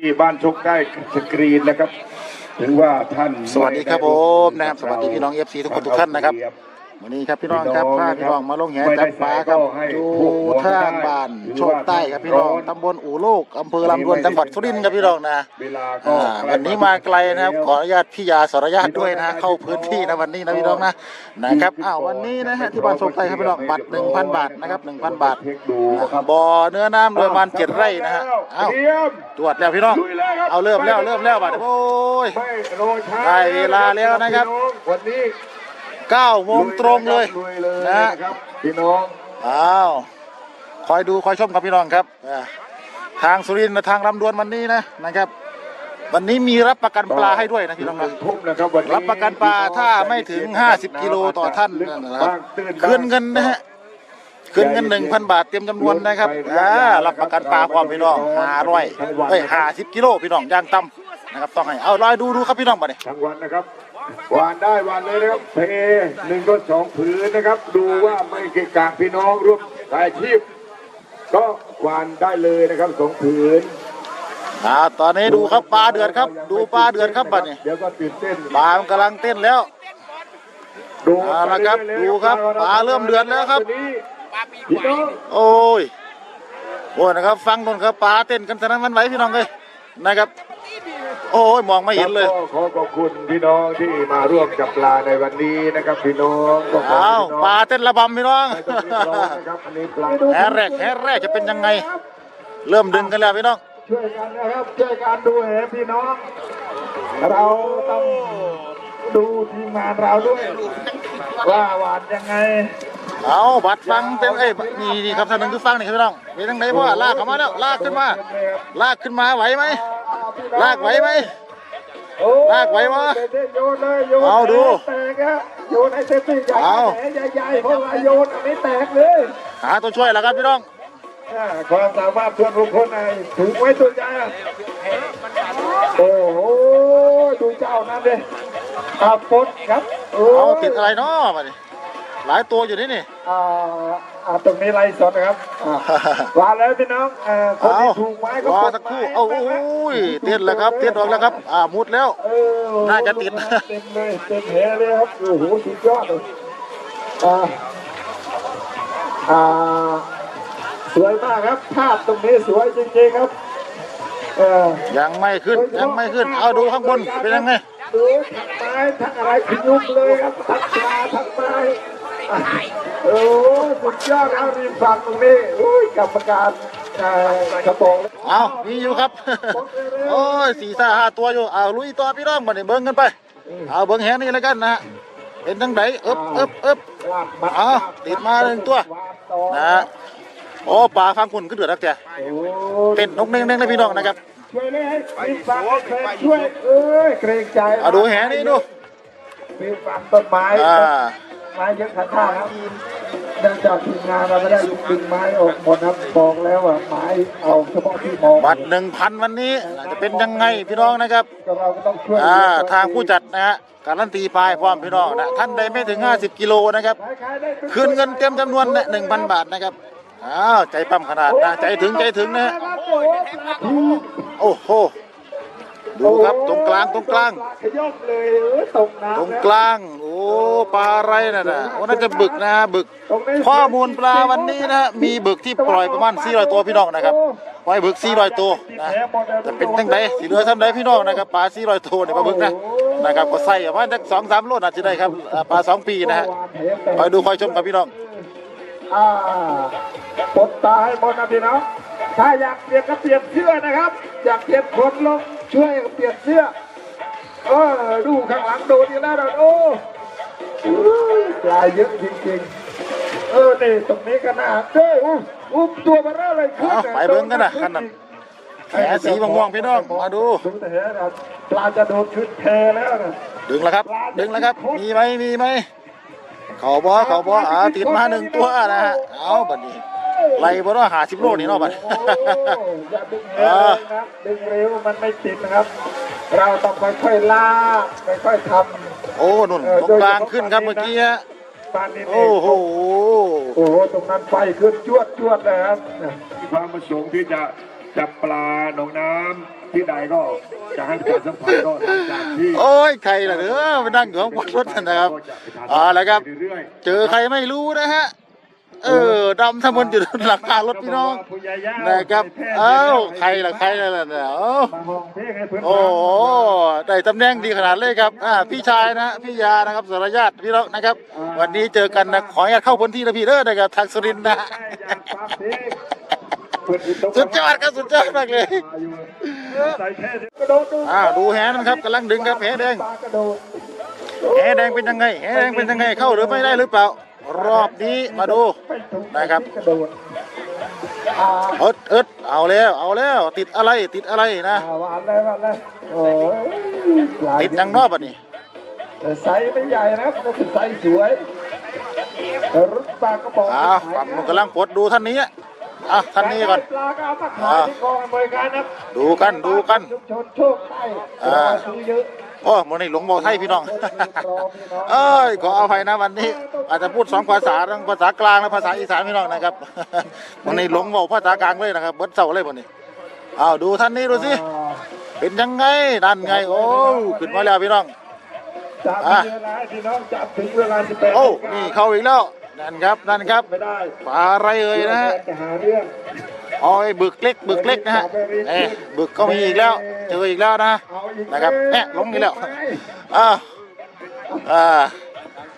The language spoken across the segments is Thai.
ที่บ้านชกได้สกรีนนะครับ ถึงว่าท่านสวัสดีครับผมนะครับสวัสดีพี่น้องเอฟซีทุกคนทุกท่านนะครับ วันนี้ครับพี่น้องครับพาพี่น้องมาลงแหจับปลาครับอยู่ทางบ้านโชคใต้ครับพี่น้องตำบลอู่โลกอำเภอลำดวนจังหวัดสุรินทร์ครับพี่น้องนะเวลาก็อ่าวันนี้มาไกลนะครับขออนุญาตพี่ยาสรญาตด้วยนะ เข้าพื้นที่นะวันนี้นะพี่น้องนะนะครับอ้าววันนี้นะฮะที่บ้านโชคใต้ครับพี่น้องบัตร1,000บาทนะครับ1,000บาทเช็คดูครับบ่อเนื้อน้ำโดยประมาณเจ็ดไร่นะฮะเอ้าเตรียมตรวจแล้วพี่น้องลุยเลยครับเอาเริ่มแล้วเริ่มแล้วบัดนี้โอ้ยไม่โรยช้าได้เวลาแล้วนะครับพี่องวันนี้ 9โมงตรงเลยลุยเลยนะฮะนะครับพี่น้องอ้าวคอยดูคอยชมครับพี่น้องครับอ่าทางสุรินทร์และทางลำดวนวันนี้นะนะครับ วันนี้มีรับประกันปลาให้ด้วยนะพี่น้องหนะนึ่งทุ่มนะครับวันนี้รับประกันปลาถ้าไม่ถึง 50 กิโลต่อท่านนะครับคืนเงินนะฮะคืนเงินหนึ่งพันบาทเตรียมจำนวนนะครับอ่ารับประกันปลาความพี่น้องห้าร้อยเอ้ยห้าสิบกิโลพี่น้องย่างต่ำนะครับต้องให้เอาลอยดูดูครับพี่น้องมาเนี่ยทั้งวันนะครับ วานได้วานเลยนะครับเพหนึ่งก็สองผืนนะครับ ดูว่าไม่เกะกะพี่น้องร่วมอาชีพ ก็วานได้เลยนะครับสองผืนอ่าตอนนี้ดูครับปลาเดือดครับ ดูปลาเดือดครับบัดนี้เดี๋ยวก็ตื่นเต้นปลามันกำลังเต้นแล้วดูเอาละครับดูครับปลาเริ่มเดือดแล้วครับพี่น้องโอ้ยโอ้ยนะครับ ฟังนนครับปลาเต้นกันสนั่นหวันไหวพี่น้องเลยนะครับ โอ้ยมองไม่เห็นเลยก็ขอขอบคุณพี่น้องที่มาร่วมจับปลาในวันนี้นะครับพี่น้องก็ขออ้าวพี่น้องปลาเต้นระบำพี่น้องไม่ต้องรีบร้อนนะครับอันนี้ปลาแหแรกแหแรกจะเป็นยังไง เริ่มดึงกันแล้วพี่น้อง ช่วยกันนะครับช่วยกันดูแหพี่น้อง เราต้องดูทีมงานเราด้วย ว่าหวานยังไงเอาบัดฟังเต็มเอ้ยนี่นี่ครับท่านหนึ่งคือฟังนี่ครับพี่น้องเป็นยังไงพ่อลากเข้ามาแล้วลากขึ้นมา ลากขึ้นมาไหวไหม ลากไหวไหม โอ้ลากไว้วะเต้นโยนเลยโยนเอาดูแตกอะโยนให้เต็มที่ใหญ่เอาแหใหญ่ๆเพราะว่าโยนอันนี้แตกเลยหาตัวช่วยแล้วครับพี่น้อง อ่าความสามารถส่วนบุคคลไหนถูกไว้ตัวใจอะโอ้โหดูเจ้านั่นเลยอาปดครับโอ้ยเอาติดอะไรเนาะมาดิ หลายตัวอยู่นี่นี่ อ่าอ่าตรงนี้ไล่สดนะครับอ่าว่าแล้วพี่น้องอ่าคนเอาที่ถูกไม้ก็รอปลดสักครู่ไม้เอาโอ้ยเตียนแล้วครับเตียนออกแล้วครับ อ่ามุดแล้ว เออน่าจะติดเต็มเลยเต็มแหเลยครับโอ้โหสุดยอดเลยอ่าอ่าสวยมากครับภาพตรงนี้สวยจริงๆครับเออ ยังไม่ขึ้นยังไม่ขึ้น เอาดูข้างบนเป็นยังไง ดูทั้งไม้ทั้งอะไรขยุมเลยครับทั้งปลาทั้งไม้ อะโอ้สุดยอดครับนี่ฟังตรงนี้อุ้ยกรรมการเอ่อกระบอกเอามีอยู่ครับ โอ้ยสี่ซ่าห้าตัวอยู่เอาลุยต่อพี่น้องมาเนี่ยเบิ้งกันไป เอาเบิ้งแหนี่แล้วกันนะฮะเป็นทั้งไหนเอ๊บเอ๊บเอ๊บลากมัดเอาติดมาหนึ่งตัววาดต่อนะฮะโอ้ปลาฟังคุณก็เดือดรักแกโอ้เต้นนกเน่งๆเลยพี่น้องนะครับช่วยเลยให้พี่ฟังให้แฟนช่วยเอ้ยเกรงใจเอาดูแหนี่ดูพี่ฟังต้นไม้อ่า ไม้เยอะขันข้างครับเนื่องจากทีมงานเราไม่ได้ดึงไม้ออกหมดครับบอกแล้วว่าไม้เอาเฉพาะที่มองบัตรหนึ่งพันวันนี้จะเป็นยังไงพี่น้องนะครับก็เราก็ต้องช่วยอ่าทางผู้จัดนะฮะการันตีปลายพร้อมพี่น้องนะท่านใดไม่ถึง 50 กิโลนะครับขายๆได้คืนเงินเต็มจำนวนนะ1,000บาทนะครับอ้าวใจปั๊มขนาดนะใจถึงใจถึงนะฮะโอ้โห ดูครับตรงกลางตรงกลาง ขยบเลยเออตกน้ำตรงกลาง โอ้ปลาอะไรน่ะนะโอ้น่าจะบึกนะฮะบึกตรงนี้ข้อมูลปลาวันนี้นะฮะมีบึกที่ปล่อยประมาณ400ตัวพี่น้องนะครับปล่อยบึก400ตัวนะจะเป็นทั้งใดสีเหลือทั้งใดพี่น้องนะครับปลา400ตัวเนี่ยปลาบึกนะนะครับก็ใส่ประมาณสักสองสามโลน่าจะได้ครับอ่าปลาสองปีนะฮะคอยดูคอยชมกับพี่น้องอ่าปลดตาให้หมดนะพี่น้องถ้าอยากเปลี่ยนก็เปลี่ยนเสื้อนะครับ อยากเปลี่ยนคนลง ช่วยเปลี่ยนเสื้อเออดูข้างหลังโดนอีกแล้วนะโอ้อุ้ยปลายเยอะจริงๆเออนี่ตรงนี้ก็น่าเด้ออุ้มอุ้มตัวมาแล้วเลยขึ้นเอาไปเบิ่งกันนะขนาดแหสีม่วงๆพี่น้องมาดูดูแต่แหนะปลาจะโดนขึ้นแพแล้วนะดึงแล้วครับ ดึงแล้วครับ มีไหมมีไหมเขาบอเขาบออ่าติดมาหนึ่งตัวนะฮะเอาบัดนี้ ไล่บอลหาสิบโลนี่เนาะบัดโอ้อย่าดึงเร็วเลยนะครับดึงเร็วมันไม่ติดนะครับ เราต้องค่อยๆลากค่อยๆทโอ้นุ่นตรงกลางขึ้นครับเมื่อกี้ฮะำปานนี้โอ้โหโอ้โหตรงนั้นไฟขึ้นจวดจวดเลยครับมีความประสงค์ที่จะจับปลาหนองน้ำที่ใดก็จะให้ประชาสัมพันธ์ก็หลังจากที่โอ้ยใครล่ะเด้อไปนั่งอยู่ข้างบนรถนะครับเอ่าแล้วครับเรื่อยๆเจอใครไม่รู้นะฮะ เออดำทั้งบนอยู่หลังคารถพี่น้องนะครับเอ้าใครล่ะใครล่ะเนี่ยเอ้ามาห้องเพลงให้เพื่อนโอ้โหได้ตำแหน่งดีขนาดเลยครับอ่าพี่ชายนะพี่ยานะครับสารญาติพี่น้องนะครับ วันนี้เจอกันนะขออนุญาตเข้าพื้นที่นะพี่เด้อนะครับทางสุรินทร์นะสุดยอดครับสุดยอดมากเลยใส่แค่กระโดดดูอ้าวดูแหนนะครับกำลังดึงครับแหแดงปากระโดดแหแดงเป็นยังไงแหแดงเป็นยังไงเข้าหรือไม่ได้หรือเปล่า รอบนี้มาดูไม่ถูกนะครับกระโดดอ่าเอิดเอิดเอาแล้วเอาแล้ว ติดอะไรติดอะไรนะอ่าหวานเลยหวานเลยโอ้ยหลายติดยังนอกบัดนี้แต่ไซส์ไม่ใหญ่นะก็คือไซส์สวยแต่รถปลากระบอกอ้าวฝั่งนู้นกำลังปลดดูท่านนี้อะท่านนี้ก่อนปลาก็เอามาขายที่กองอำนวยการนะดูกันดูกันชุมชนโชคใต้อ่าซื้อเยอะ โอ้มันนี่หลงบอกไทยพี่น้อง เอ้ยขออภัยนะวันนี้ อาจจะพูดสองภาษาทั้งภาษากลางและภาษาอีสานพี่น้องนะครับวันนี้หลงบอกภาษากลางเลยนะครับเบิดเศร้าเลยวันนี้อ้าวดูท่านนี้ดูสิเป็นยังไงนั่นไง โอ้ขึ้นมาแล้วพี่น้องจับถึงเวลาพี่น้องจับถึงเวลาสิบแปดโอ้นี่เข้าอีกแล้วนั่นครับนั่นครับไม่ได้ปลาอะไรเอ่ยนะฮะจะหา เรื่องอ๋อไอ้บึกเล็กบึกเล็กนะฮะเอ้บึกก็มีอีกแล้วเจออีกแล้วนะเอาอีกนะครับแอะลงอีกแล้วไปอ่าอ่า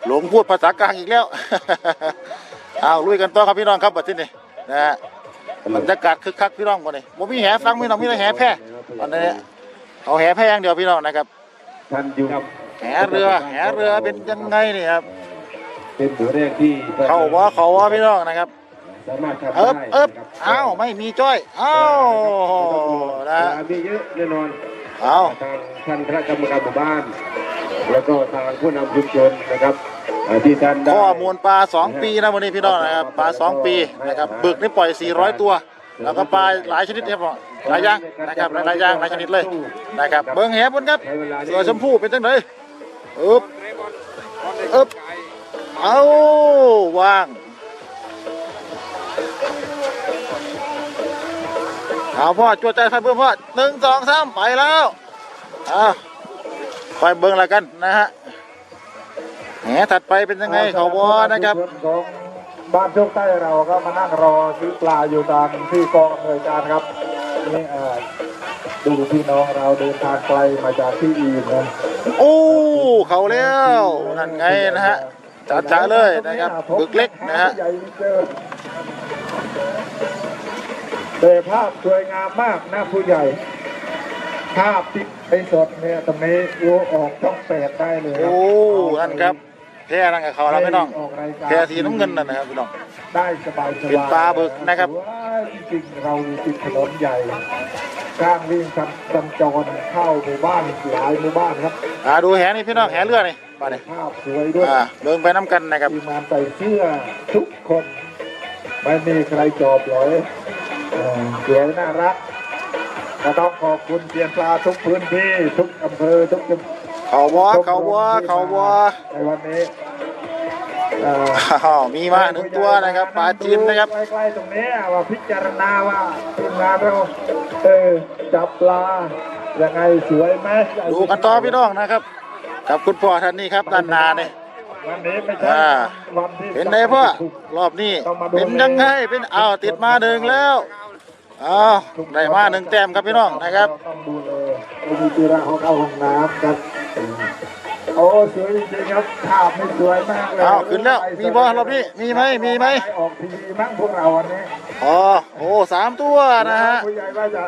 หลงพูดภาษากลางอีกแล้วอ้าวลุยกันต่อครับพี่น้องครับบัดนี้นะฮะบรรยากาศคึกคักพี่น้องวันนี้ผมมีแหฟังพี่น้องมีแต่แหแพร่วันนี้เอาแหแพร่อย่างเดียวพี่น้องนะครับท่านอยู่กับแหเรือแหเรือเป็นยังไงนี่ครับเป็นตัวแรกที่ เข้าว่าเขาว่าพี่น้องนะครับ สามารถทำเอิบได้เอิบนะครับอ้าวไม่มีจ้อยอ้าวนะปลามีเยอะแน่นอนเอาทางท่านคณะกรรมการหมู่บ้าน แล้วก็ทางผู้นำชุมชนนะครับเอ่อที่ท่านได้ข้อมูลปลาสองปีนะวันนี้พี่น้องนะครับปลาสองปีนะครับบึกนี่ปล่อย 400 ตัว แล้วก็ปลาหลายชนิดครับหลายอย่างนะครับหลายๆอย่างหลายชนิดเลยนะครับเบิ้งแหบนครับเสือชมพูเป็นจังไดอึบอึบเอาวาง เอาพ่อจวดใจไฟเบิ่มพ่อหนึ่งสองสามไปแล้วเอาไปเบิ้งแล้วกันนะฮะแหถัดไปเป็นยังไงเขาวอนะครับของบ้านโชคใต้เราก็มานั่งรอซื้อปลาอยู่ตามที่กองอำนวยการครับนี่เอ่อดูพี่น้องเราเดินทางไกลมาจากที่อื่นนะโอ้เขาแล้วนั่นไงนะฮะจ๋าจ๋าๆเลยนะครับบึกเล็กนะฮะ ใหญ่เหลือเกิน แต่ภาพสวยงามมากนะผู้ใหญ่ ภาพที่ไปสดเนี่ยตรงนี้โลออกช่องแปดได้เลยครัโอ้นั่นครับแพร่นั่นกับเขาแล้วพี่น้องออกรายการแพร่สีน้ำเงินนั่นนะครับพี่น้องได้สบายสบายเป็นปลาบึกนะครับว้าวจริงๆเราอยู่ติดถนนใหญ่ข้างวิ่งสัญจรเข้าหมู่บ้านหลายหมู่บ้านครับอ่าดูแหนี่พี่น้องแหเรือนี่มาเนี่ยภาพสวยด้วยอ่าเบิ่งไปน้ำกันนะครับทีมงานใส่เสื้อทุกคนไม่มีใครจอบหรอย เอ่อสวยน่ารักก็ต้องขอบคุณเพียนปลาทุกพื้นที่ทุกอำเภอทุกจังเขาวัวเขาวัวเขาวัวในวันนี้เอ่ออ้าวมีมาหนึ่งตัวนะครับปลาจีนนะครับ ใกล้ๆตรงนี้ว่าพิจารณาว่าทีมงานเราเออจับปลายังไงสวยไหมดูกันต่อพี่น้องนะครับ กับคุณพ่อท่านนี้ครับด้านหนาเนี่ย วันนี้ไม่ใช่อ่า วันที่เป็นไงพ่อรอบนี้เป็นยังไงเป็นอ้าวติดมาหนึ่งแล้ว อ้าวได้มาหนึ่งแต้มครับพี่น้องนะครับเาต้องดูเลยเรามีจีระห้องเข้าห้องน้ำครับโอ้สวยจริงๆครับภาพไม่สวยมากเลยอ้าวขึ้นแล้วมีบ่รอบนี้มีไหมมีไหมออกทีวีมั้งพวกเราวันนี้อ๋อโอ้สามตัวนะฮะผู้ใหญ่ว่าจะ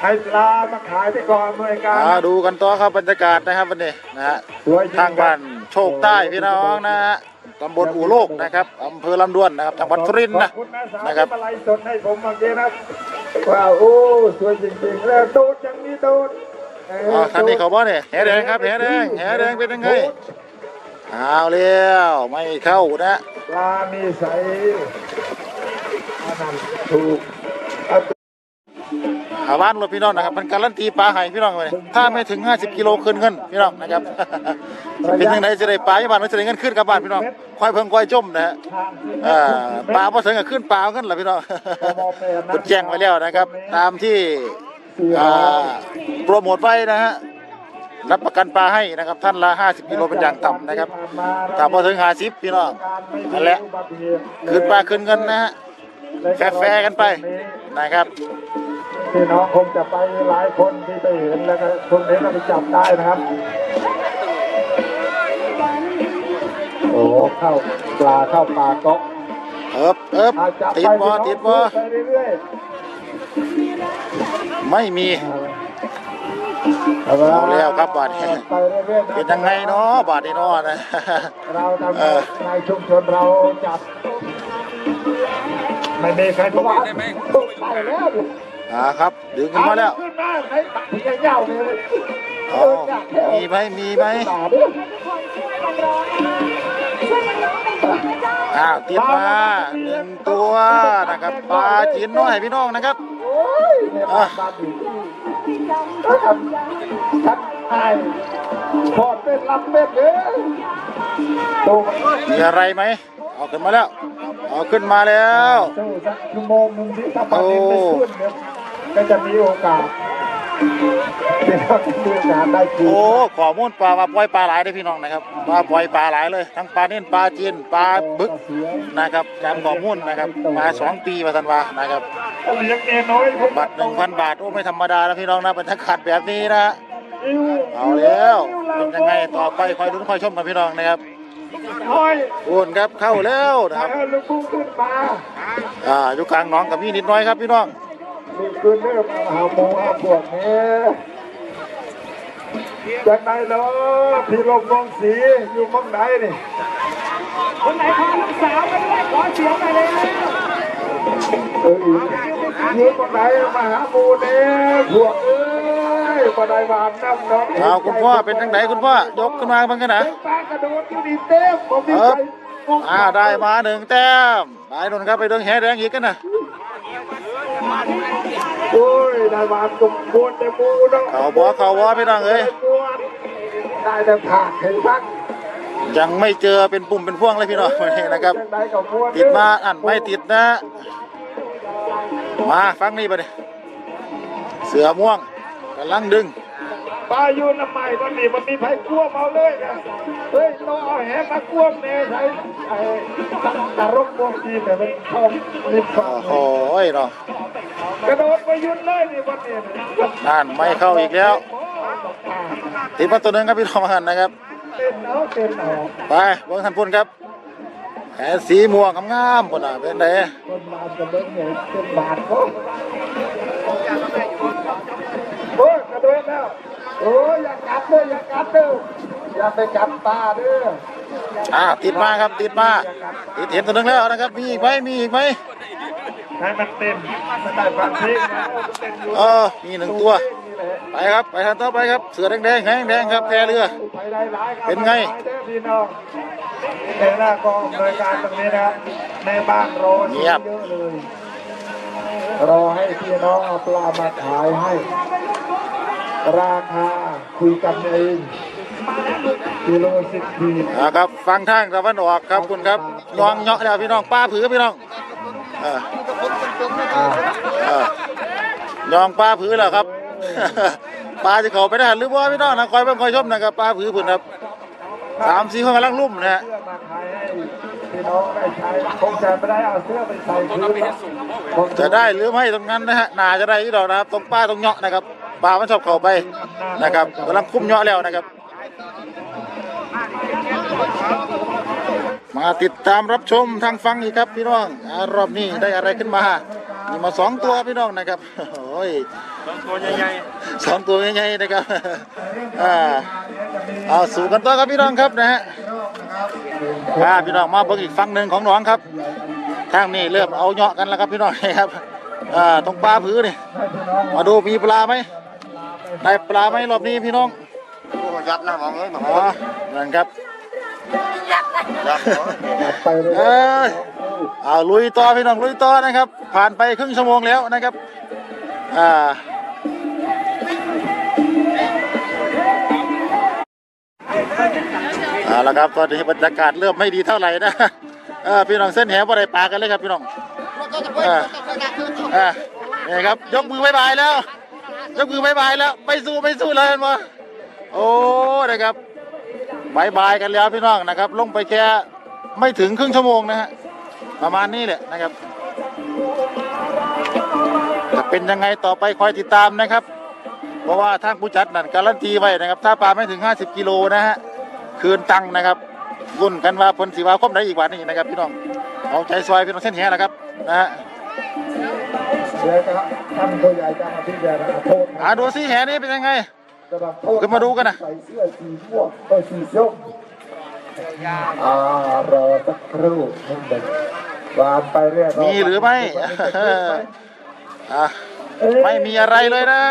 ให้ปลามาขายที่กองอำนวยการอ่าดูกันต่อครับบรรยากาศนะครับวันนี้นะฮะสวยจริงทางบ้านโชคใต้พี่น้องนะฮะ ตำบลอู่โลกนะครับอำเภอลำดวนนะครับจังหวัดสุรินทร์นะขอบคุณนะสาวนะครับที่มาไลฟ์สดให้ผมเมื่อกี้นะว้าวโอ้สวยจริงๆแล้วโดดยังมีโดดเอ๋อท่านนี้เขาบอกเนี่ยแหแดงครับแหแดงแหแดงเป็นยังไงเอาเลี้ยวไม่เข้านะปลามีใสอันนั้นถูกเอา หาบ้านรถพี่น้องนะครับมันการันตีปลาไห้พี่น้องเลยถ้าไม่ถึง 50 กิโลคืนเงินพี่น้องนะครับ เป็นยังไงจะได้ปลาที่บ้านไม่จะได้เงินขึ้นกับบ้านพี่น้องค่อยเพิ่งค่อยจมนะฮะปลาพอถึงกับขึ้นปลาเงินเหรอพี่น้องคุณแจ้งไว้แล้วนะครับ ตามที่ร้อยโปรโมทไว้นะฮะรับประกันปลาให้นะครับท่านละ 50กิโลเป็นอย่างต่ำนะครับถ้าพอถึง50พี่น้องนั่นแหละคืนปลาคืนเงินนะฮะแฟร์กันไปนะครับ พี่น้องคงจะไปหลายคนที่ไปเห็นแล้วก็คนเห็นแล้วไปจับได้นะครับ โอ้เข้าปลาเข้าปลาเกาะเอิบเอิบอาจับติไปดบ่ติดบ่ไปเรื่อยไม่มีๆเอาแล้วครับบาดนี้ไปเรื่อยๆะเป็นยังไงเนาะบาทนี้เนาะนะเราทำเออในชุมชนเราจับไม่มีใครบอกว่าตกไปแล้วดิ อ่าครับ ดึงขึ้นมาแล้วเอขึ้นมาใครตัดที่เงาเนี่ยอ๋อมีไหมมีไหมตาดิอ้าวติดมาหนึ่งตัวนะครับปลาจีนน้อยพี่น้องนะครับโอ้ยเนี่ยบ้านบ้านอยู่ก็ทำทักทายพอดเป็นลำเป็นเลยดูมันมีอะไรไหมเอาขึ้นมาแล้ว เอาขึ้นมาแล้วสู้สักชั่วโม งหนึงที่ถ้าปลาดินไม่ขึ้นเนี่ยก็จะมีโอกาสที่เราจะมีโอกาสได้กินโอ้ขอมูลปลามาปล่อยปลาหลายได้อพี่น้องนะครับมาปล่อยปลาหลายเลย ทั้งปลาเน้นปลาจีนปลาบึกนะครับการขอมูลนะครับมาสองปีมาทันวานะครับเลี้ยงเมียน้อยผมบัตรหนึ่งพันบาทโอ้ไม่ธรรมดานะพี่น้องนะเป็นทักขัดแบบนี้นะอิ้วเอาแล้วเป็นยังไงต่อไปคอยลุ้นคอยชมกันพี่น้องนะครับน้อยอุ่นครับเข้าแล้วนะครับเอาลูกพุ่งขึ้นมาอ่าอยู่กลางหน้องกับพี่นิดน้อยครับพี่น้อง นี่คือเรื่องหาหมูหาพวกนี้จากไหนเนาะพี่ลมกองสีอยู่เมืองไหนนี่คนไหนพาลูกสาวมาด้วยขอเสียงหน่อยเลยนะเอออยู่เมืองไหนมาหาหมูเนี่ยพวกเอ้ยมาได้บานน้ำเนาะเอาคุณพ่อเป็นจังไหนคุณพ่อยกขึ้นมาบ้างกันนะเต็มปากกระโดดอยู่ดีเต็มผมมีเอใจออ่าได้มาหนึ่งแต้มไปนุ่นครับไปเดินแหแดงอีกกันนะ โอ้ยได้บานกุมบวนแต่หมูเนาะเขาบอเขาบอพี่น้องเอ้ยได้แต่ผักให้ฟังยังไม่เจอเป็นปุ่มเป็นพวงเลยพี่น้องวันนี้นะครับ ติดมาอันไม่ติดนะ มาฟังนี่ไปดิเสือม่วงกำลังดึงปลาอยู่น้ำใหม่ตอนนี้มันมีไผ่กล้วมเอาเลยกันเฮ้ยเราเอาแหมากล้วมเนี่ยใช้ไอ้ตารกพวกทีเนี่ยมันชอบริมคลอโอ้งโหเนาะ กระโดดไปยุดเลยนี่วันนี้นั่นไม่เข้าอีกแล้วติดมาตัวหนึงครับพี่น้องหันนะครับเต้นเอาเต้นเอาไปเบิ้งท่านพุ่นครับแขนสีม่วงงามๆพุ่นอะเป็นไงคนมาจะเบิ้งเนี่ยเป็นบาทก็โอ้ยกระโดดแล้วโอ้ยอย่ากัดเด้ออย่ากัดเด้ออย่าไปกัดตาเด้ออ่าติดมาครับติดมาติดเห็นตัวหนึงแล้วนะครับมีอีกไหมมีอีกไหม ให้มันเต็มมันได้ฟังเพลงนะเต้นอยู่เออมีหนึ่งตัวไปครับ ไปทางต่อไปครับ เสือแดงๆแหงแดงครับแพเรือไปได้หลายครับเป็นไงปด้อพี่น้องในหน้ากองอำนวยการตรงนี้นะครับในบ้านรอเยอะเลยรอให้พี่น้องเอาปลามาขายให้ ราคาคุยกันเองกิโลสิบทีอ่าครับ ฟังทางตะวันออกครับคุณครับยองเหาะแล้วพี่น้องป้าผือพี่น้องเออ เออยองป้าผือแล้วครับ ปลาจะเขาไปได้หรือว่าพี่น้องนะคอยเบิ่งคอยชมนะครับปลาผือพุ่นครับสามสี่คนกำลังลุ่มนะฮะพี่น้องได้ใช้คงจะไม่ได้เอาเสื้อไปใส่พื้นหรอกจะได้หรือไม่ตรงนั้นนะฮะนาจะได้ที่ดอกนะครับ ตรงป้าตรงเหาะนะครับปลามันชอบเข้าไปนะครับกำลังคุ้มเหาะแล้วนะครับ มาติดตามรับชมทางฟังอีกครับพี่น้องอารอบนี้ได้อะไรขึ้นมามีมาสองตัวพี่น้องนะครับโอ้ยสองตัวใหญ่ๆสองตัวใหญ่ๆนะครับอ่าเอาสู่กันต่อครับพี่น้องครับนะฮะอ่าพี่น้องมาเบิ่งอีกฝั่งหนึ่งของหนองครับทางนี้เริ่มเอาเหาะกันแล้วครับพี่น้องครับอ่าตรงปลาผือนี่มาดูมีปลาไหมได้ปลาไหมรอบนี้พี่น้องยัดนะมองเอ้ยมองอ๋อนั่นครับ ยัดเหรอไปเลยเอ้ยเอาลุยต่อพี่น้องลุยต่อนะครับ ผ่านไปครึ่งชั่วโมงแล้วนะครับอ่าเอาละครับตอนนี้บรรยากาศเริ่มไม่ดีเท่าไหร่นะเออพี่น้องเส้นแหวอะไรปลากันเลยครับพี่น้องเออเออนี่ครับยกมือบายบายแล้วยกมือบายบายแล้วไม่สู้ไม่สู้เลยมาโอ้นะครับ บายบายกันแล้วพี่น้องนะครับ ลงไปแค่ไม่ถึงครึ่งชั่วโมงนะฮะประมาณนี้แหละนะครับจะเป็นยังไงต่อไปคอยติดตามนะครับ เพราะว่าทางผู้จัดนั่นการันตีไว้นะครับ ถ้าปลาไม่ถึง 50 กิโลนะฮะคืนตังค์นะครับรุ่นกันว่าผลสีวาคมได้อีกวันนี้นะครับพี่น้องเอาใจซอยพี่น้องเส้นแหแหละครับนะฮะเดี๋ยวครับท่านผู้ใหญ่จะมาพิจารณาโทษอ่าดูสิแหนี้เป็นยังไง จะรับโทษขึ้นมาดูกันนะใส่เสื้อสีม่วงเออสีส้มอ่ารอสักครู่นิดหนึ่งวานไปเรื่อยมีหรือไม่อะไม่มีอะไรเลยนะ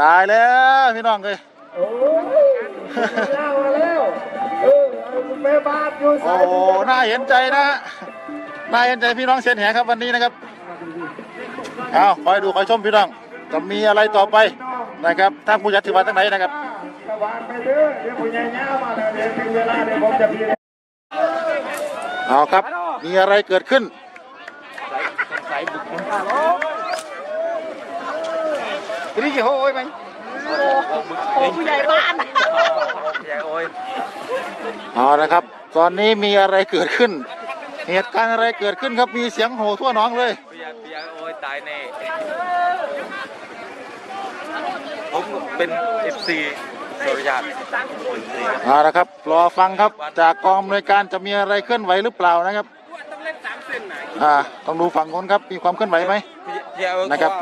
ตายแล้วพี่น้องเลยโอ้ยเล่ามาแล้วเออเอาแม่บ้านอยู่โอ้สายน่าเห็นใจนะน่าเห็นใจพี่น้องเส้นแหครับวันนี้นะครับ เอาคอยดูคอยชมพี่น้อง จะมีอะไรต่อไป นะครับทางผู้จัดถือว่าตั้งไหนนะครับตะวันไปเด้อเดี๋ยวผู้ใหญ่ย่ามาแล้วเดี๋ยวถึงเวลาเดี๋ยวผมจะพิจารณาเอาครับ มีอะไรเกิดขึ้นนี่กี่โอ้ยไหมผู้ใหญ่บ้านเอาละครับ ตอนนี้มีอะไรเกิดขึ้น เหตุการณ์อะไรเกิดขึ้นครับ มีเสียงโห่ทั่วหน้องเลยเปียเปียโอ้ยตายแน่ผม เป็น FC สุริยาเอาละครับ รอฟังครับจากกองอำนวยการจะมีอะไรเคลื่อนไหวหรือเปล่านะครับอ่าต้องดูฝั่งคนครับมีความเคลื่อนไหวไหมเปียเออนะครับ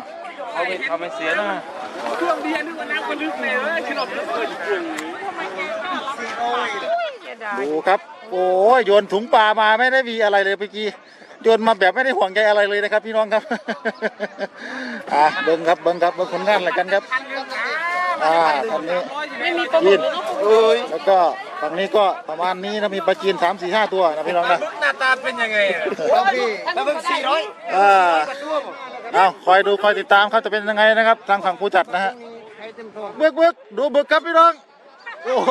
เขาไม่เขาไม่เสียนะเครื่องเบียร์นึกว่าน้ำมันลึกเลยเว้ยขนมลึกเลยดูครับ โอ้ยโยนถุงปลามาไม่ได้มีอะไรเลยเมื่อกี้โยนมาแบบไม่ได้ห่วงใยอะไรเลยนะครับ พี่น้องครับอ่าเบิ้งครับเบิ้งครับเบิ้งผลงานอะไรกันครับ อ่าตอนนี้ยินเอ้ยแล้วก็ฝั่งนี้ก็ประมาณนี้นะมีปลาจีนสามสี่ห้าตัวนะพี่น้องนะ หน้าตาเป็นยังไงอะแล้วเพิ่งสี่ร้อยอ่าเอาคอยดูคอยติดตามครับจะเป็นยังไงนะครับ ทางฝั่งผู้จัดนะฮะเบึกเบึกดูบึกครับพี่น้องโอ้โห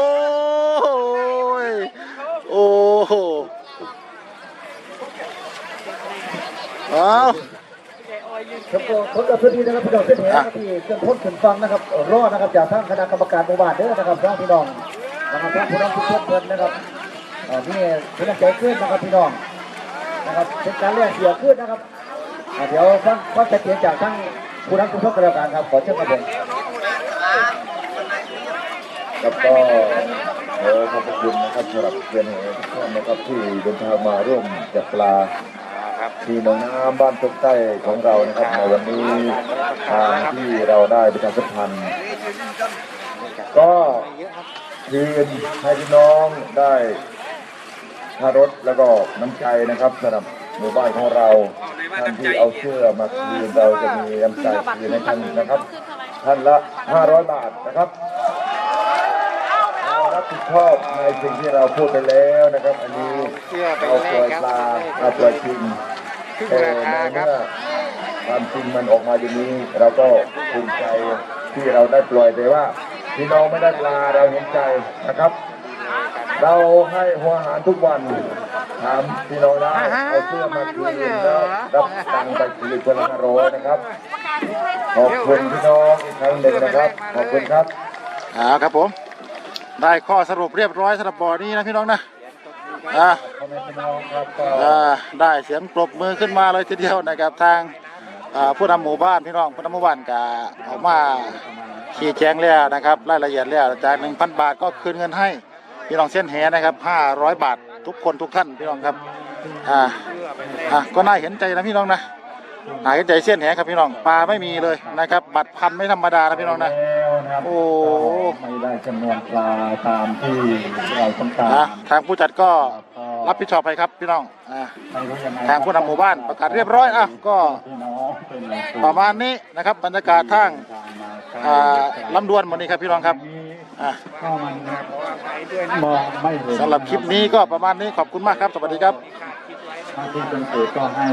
โอ้โหเอา ครับก็คนกับพื้นที่นะครับพี่น้องเส้นแหนะครับที่เครื่องพ่นขึ้นฟังนะครับรอดนะครับจากทางคณะกรรมการหมู่บ้านเด้อนะครับท่านพี่น้องนะครับท่านพี่น้องทุกคนเพิ่นนะครับนี่พี่น้องใจขึ้นนะครับพี่น้องนะครับเป็นการเรียกเสียขึ้นนะครับเดี๋ยวฟังฟังชัดเจนจากทั้งผู้นำผู้ชมกันแล้วกันครับขอเชิญครับผมครับก็ขอขอบคุณนะครับสำหรับเพื่อนแห่ทุกท่านนะครับที่เดินทางมาร่วมจับปลา ที่หนองน้ำบ้านตกใต้ของเรานะครับในวันนี้ทางที่เราได้ประชาสัมพันธ์ก็คืนให้พี่น้องได้ค่ารถแล้วก็น้ำใจนะครับสำหรับหมู่บ้านของเราท่านที่เอาเสื้อมาคืนเราจะมีน้ำใจคืนให้ท่านนะครับท่านละ 500 บาทนะครับรารับผิดชอบในสิ่งที่เราพูดไปแล้วนะครับ อันนี้เราปล่อยปลาเราปล่อยจริง แต่ในเมื่อความจริงมันออกมาอย่างนี้เราก็ภูมิใจที่เราได้ปล่อยแต่ว่าพี่น้องไม่ได้ปลาเราเห็นใจนะครับ เราให้หัวอาหารทุกวันถามพี่น้องได้เอาเสื้อมาคืนแล้วรับตังค์ไปคืนคนละห้าร้อยนะครับ ขอบคุณพี่น้องอีกครั้งหนึ่งนะครับ ขอบคุณครับอ่าครับผม ได้ข้อสรุปเรียบร้อยสำหรับบ่อนี้นะพี่น้องนะ อ่าอ่าได้เสียงปรบมือขึ้นมาเลยทีเดียวนะครับทางอ่าผู้นำหมู่บ้านพี่น้องผู้นำหมู่บ้านก็ออกมาชี้แจงแล้วนะครับรายละเอียดแล้วจากหนึ่งพันบาทก็คืนเงินให้พี่น้องเส้นแหนะครับห้าร้อยบาททุกคนทุกท่านพี่น้องครับอ่าอะก็น่าเห็นใจนะพี่น้องนะน่าเห็นใจเส้นแหครับพี่น้องปลาไม่มีเลยนะครับ บัตรพันไม่ธรรมดานะพี่น้องนะ แล้วนะครับโอ้ ไม่ได้จำนวนปลาตามที่เราต้องการอะทางผู้จัดก็รับผิดชอบไปครับพี่น้องอ่าไม่รู้ยังไงทางผู้นำหมู่บ้านประกาศเรียบร้อยอะก็พี่น้องเป็นอะไรประมาณนี้นะครับบรรยากาศทางอ่าลำดวนวันนี้ครับพี่น้องครับอะก็มันมองไม่เห็นสำหรับคลิปนี้ก็ประมาณนี้ขอบคุณมากครับสวัสดีครับทางที่เป็นเอกก็ให้